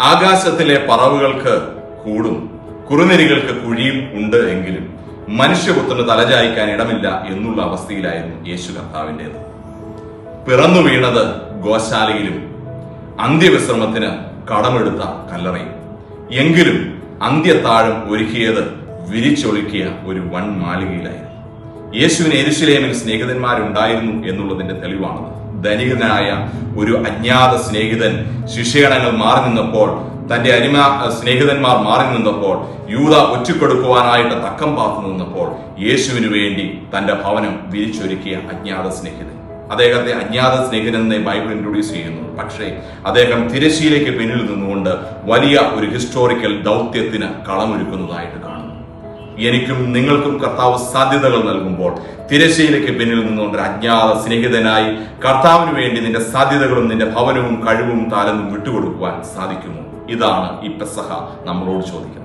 ആകാശത്തിലെ പറവുകൾക്ക് കൂടും കുറുനരികൾക്ക് കുഴിയും ഉണ്ട് എങ്കിലും മനുഷ്യപുത്രന് തലചായ്ക്കാൻ ഇടമില്ല എന്നുള്ള അവസ്ഥയിലായിരുന്നു യേശു കർത്താവിന്റെത്. പിറന്നു വീണത് ഗോശാലയിലും അന്ത്യവിശ്രമത്തിന് കടമെടുത്ത കല്ലറയും. എങ്കിലും അന്ത്യത്താഴം ഒരുക്കിയത് വിരിച്ചൊഴുക്കിയ ഒരു വൻ മാളികയിലായിരുന്നു യേശുവിന് എരിശിലേമിൽ സ്നേഹിതന്മാരുണ്ടായിരുന്നു എന്നുള്ളതിന്റെ തെളിവാണത്. ധനികനായ ഒരു അജ്ഞാത സ്നേഹിതൻ ശിഷ്യഗണങ്ങൾ മാറി നിന്നപ്പോൾ തന്റെ അരിമ സ്നേഹിതന്മാർ മാറി നിന്നപ്പോൾ യൂത ഒറ്റക്കൊടുക്കുവാനായിട്ട് തക്കം പാർത്തു നിന്നപ്പോൾ യേശുവിനു വേണ്ടി തന്റെ ഭവനം വിരിച്ചൊരുക്കിയ അജ്ഞാത സ്നേഹിതൻ. അദ്ദേഹത്തെ അജ്ഞാത സ്നേഹിതൻ എന്ന് ബൈബിൾ ഇൻട്രൊഡ്യൂസ് ചെയ്യുന്നു. പക്ഷേ അദ്ദേഹം തിരശ്ശീലയ്ക്ക് പിന്നിൽ നിന്നുകൊണ്ട് വലിയ ഒരു ഹിസ്റ്റോറിക്കൽ ദൗത്യത്തിന് കളമൊരുക്കുന്നതായിട്ട് കാണുന്നു എനിക്കും നിങ്ങൾക്കും കർത്താവ് സാധ്യതകൾ നൽകുമ്പോൾ തിരശ്ശീലയ്ക്ക് പിന്നിൽ നിന്നുകൊണ്ട് അജ്ഞാത സ്നേഹിതനായി കർത്താവിന് വേണ്ടി നിന്റെ സാധ്യതകളും നിന്റെ ഭവനവും കഴിവും താലന്തും വിട്ടുകൊടുക്കുവാൻ സാധിക്കുമോ? ഇതാണ് ഈ പെസഹ നമ്മളോട് ചോദിക്കുന്നത്.